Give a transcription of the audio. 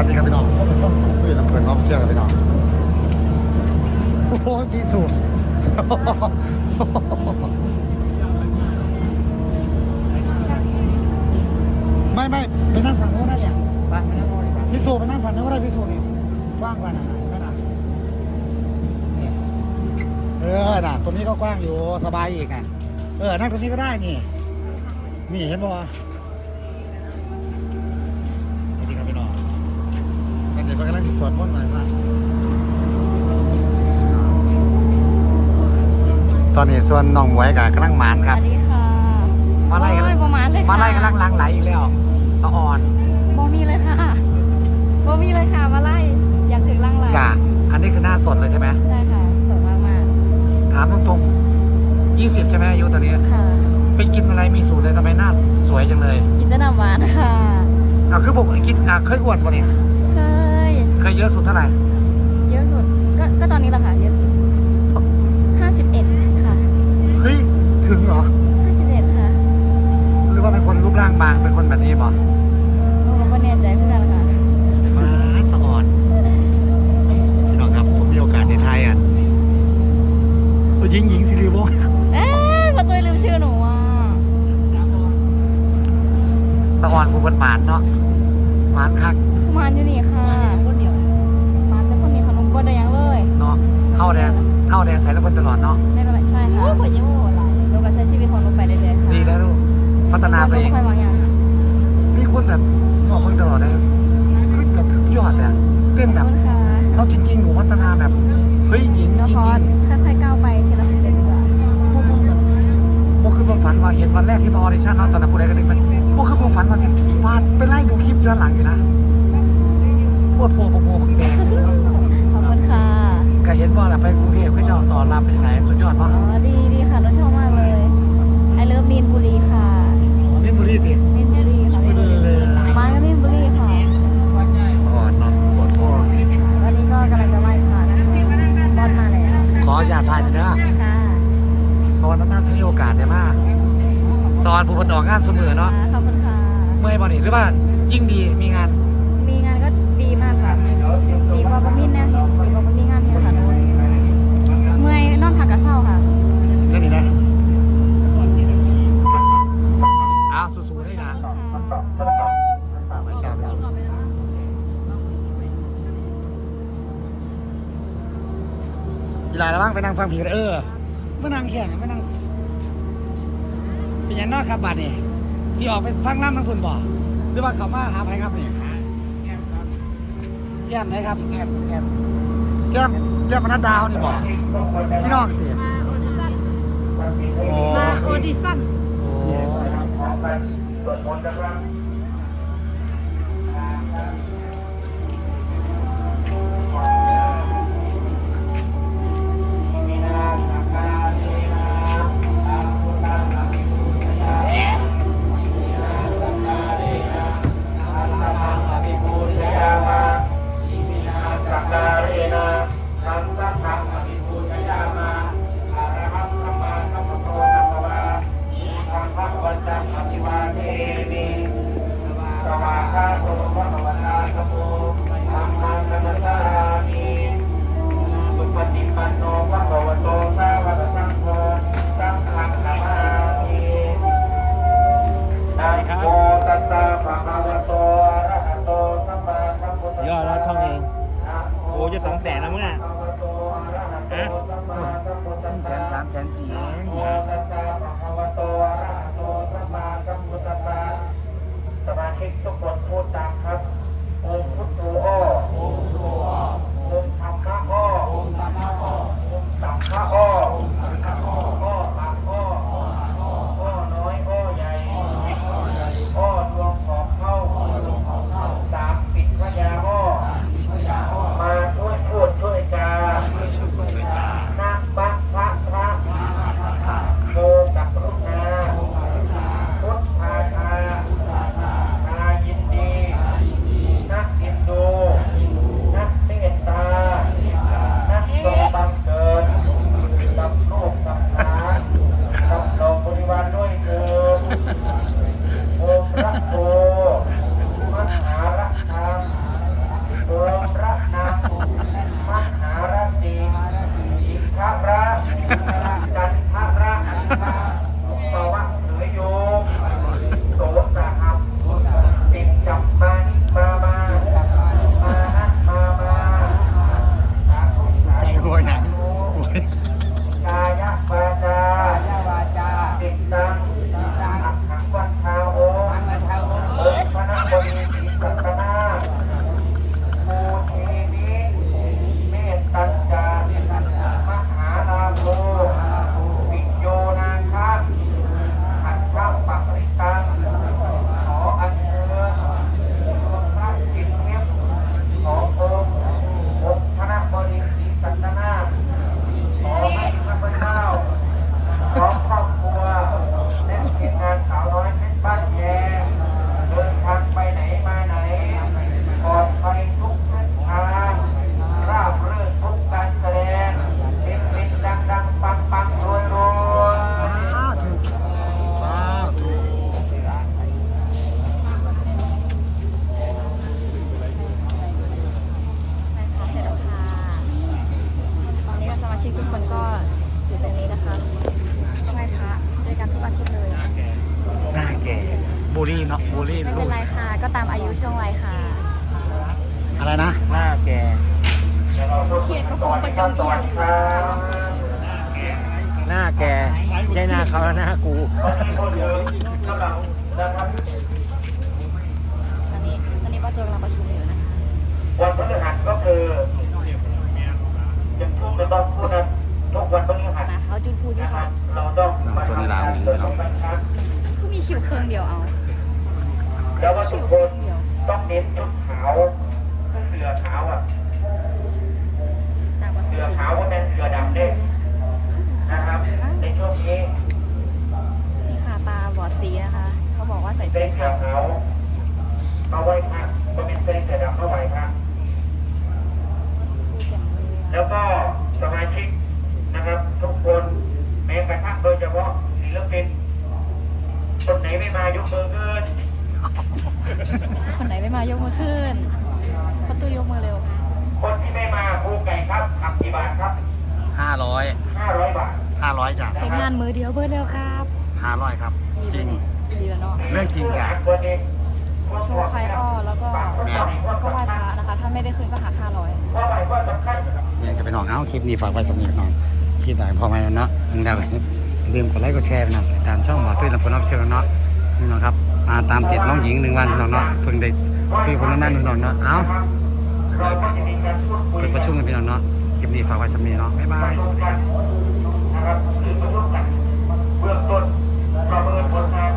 วัสดีครับพี่น้องพบกับช่องตุ้ยลำเพลินน้องเชื่อกับพี่น้องโอ้โหพี่สูตรไม่ไม่ไปนั่งฝั่งโน้นนะเนี่ยไปไม่ต้องรอดีกว่าพี่สูไปนั่งฝั่งโน้นก็ได้พี่สูนี่กว้างกว่าน่ะเห็นไหมน่ะเนี่ยเออน่ะตรงนี้ก็กว้างอยู่สบายอีกน่ะเออนั่งตรงนี้ก็ได้นี่ นี่เห็นบ่ อันนี้เป็นกำลังสิสวดมนต์หน่อยมาตอนนี้ส่วนน้องหมวยกับกำลังหมานสครับวัสดีค่ะมาไล่กัน โอ้ยประมาณเลยค่ะมาไล่กำลังลังไหลอีกแล้วสะอ่อนโบมีเลยค่ะโบมีเลยค่ะมาไล่อยากถึงล่างไหลจ้ะอันนี้คือหน้าสดเลยใช่ไหมใช่ค่ะสวยมากมากถามตรงๆยี่สิบใช่ไหมอายุตอนนี้ๆค่ะ ไปกินอะไรมีสูตรเลยทำไมหน้าสวยจังเลย กินแต่น้ำหวานค่ะ เอาคือบอกกินอะเคยอ้วนปะเนี่ย เคยเคยเยอะสุดเท่าไหร่เยอะสุดก็ก็ตอนนี้แหละค่ะเยอะสุดห้าสิบเอ็ดค่ะเฮ้ยถึงเหรอห้าสิบเอ็ดค่ะหรือว่าเป็นคนรูปร่างบางเป็นคนแบบนี้ป่ะโอ้ก็แน่ใจเพื่อนค่ะมาสะอ่อนพี่น้องครับผมมีโอกาสในไทยอะเออหญิงหญิงซิริวงศ์เอ๊ะพอตัวลืมชื่อหนูอะสะอ่อนผู้คนหมานเนาะาแดงเข้าแดงใส่แล้วคนตลอดเนาะไม่เป็นไรใช่ค่ะโอ้ยยังโหดไรหนูก็ใช้ชีวิตของหนูไปเรื่อยๆค่ะดีแล้วลูกพัฒนาตัวเองไม่ค่อยวางอย่างมีคนแบบชอบมึงตลอดเลยคือแบบสุดยอดอะเต้นขแบอบบคุณค่ะเอาจริงๆหนูพัฒนาแบบเฮ้ยหญิงน้องจริพองดค่อยๆก้าวไปทีละสเต็ปดีกว่าๆพวกมึงแบบพวกคือพวกฝันว่าเห็นวันแรกที่มาออดิชั่นเนาะตอนนั้นผู้ใดก็นึกมันพวกคือพวกฝันว่าที่พาดไปไล่ดูคลิปย้อนหลังอยู่นะพวดโพพวกโพบักแดง ขอบคุณค่ะ ก็เห็นว่าแหละไป กรุงเทพก็จะเอาต่อรับที่ไหนสุดยอดอ๋ปะอดีดีค่ะหนูชอบมากเลยไอเลิฟมีนบุรีค่ะนี่บุรีสิมีนบุรีค่ะมีนบุรีมาก็มีนบุรีค่ะสอนเนาะปวดโพวันนี้ก็กำลังจะไหว้พระนะคะบอลมาแล้วขออย่าทายหน่อยเด้อค่ะเพราะวันนั้นน่าจะมีโอกาสได้มากสอนผู้คนออกงานเสมอเนาะ ขอบคุณค่ะ เมื่อยบอลนี่หรือว่ายิ่งดีมีงานมีงาน กีฬาแล้วบ้างไปนั่งฟังผีกันเออไม่นั่งแข่งไม่นั่งเป็นยังนอกครับบัดนี่ที่ออกไปฟังล่ำทั้งคุณบอกหรือว่าเขามาหาใครครับนี่แก้มไหนครับแก้มแก้มแก้มแก้มมนัดดาวนี่บอกพี่น้องตีโอ้มาออดิชั่นโอ้ แสนสี่งโมตัสสะภะควโตอะระหะโตสัมมาสัมพุทธัสสะสมาชิกทุกคนพูดตามครับโอมพุทโธอโอมพุทโธอ้อโอมสังฆะอ้อโอมสังฆะอ้อ ลี่เนาะบูลลี่ไม่เป็นไรค่ะ ก็ตามอายุช่วงวัยค่ะ อะไรนะ หน้าแกเขียนประคงประจำที่หน้าแกไม่ใช่หน้าเขาแล้วหน้ากู ตอนนี้ตอนนี้ป้าโจกำลังประชุมอยู่นะคะ วันพฤหัสก็คือยังพูดจะต้องพูดนะทุกวันพฤหัสมาเขาจุดพูดด้วยครัเบเราต้องสวัสดีลาวีคเนาคือมีคิวเครื่องเดียวเอา แล้วว่าคิทุวกเคครื่อนงเดียวต้องเน้นชุดขาวเสือขาวอะต่างประเทเสือศขาวก็เป็นเสือดำเด้นะครับ ในช่วงนี้นี่ค่ะตาบอดสีนะคะ เขาบอกว่าใส่เป็เสื้นอเสือขาวขาวเอาไว้ค่ะก็เป็นเป็นเสือดำเข้าไปครับพูดกันเลยแล้วก็สมาชิกนะครับ ทุกคนแม้กระทั่งโดยเฉพาะศิลปินคนไหนไม่มายกมือขึ้น คนไหนไม่มายกมือขึ้นประตูยกมือเร็ว คนที่ไม่มาครูไก่ครับขับกี่บาทครับห้าร้อย500บาทห้าร้อยจ้ะใช้งานมือเดียวเบิร์เร็วครับห้าร้อยครับ จริง ดีแล้วเนาะเรื่องจริงจ้ะวันนี้โชว์ไคอ้อแล้วก็แมวก็ไหว้พระนะคะ ถ้าไม่ได้ขึ้นก็หักห้าร้อยว่าหมายว่าสำคัญเนี่ยจะไปน้องเอาคลิปนี้ฝากไว้สำนีน้องคลิปไหนพอไหมเนาะมึงได้ลืมกดไลค์กดแชร์นะตามช่องหมอตุ้ยลำพูนรับเชิญเนาะนี่เนาะครับมา ตามติดน้องหญิงหนึ่งวันน้องเนาะเพิ่งได้คุยคนนั้นนั่นพี่น้องเนาะเอ้าเปิประชุมกันพี่น้องเนาะคลิปนี้ฝากไว้สำเนีเนาะบ๊ายบายสวัสดีครับเบื้องต้นประเมินผลงาน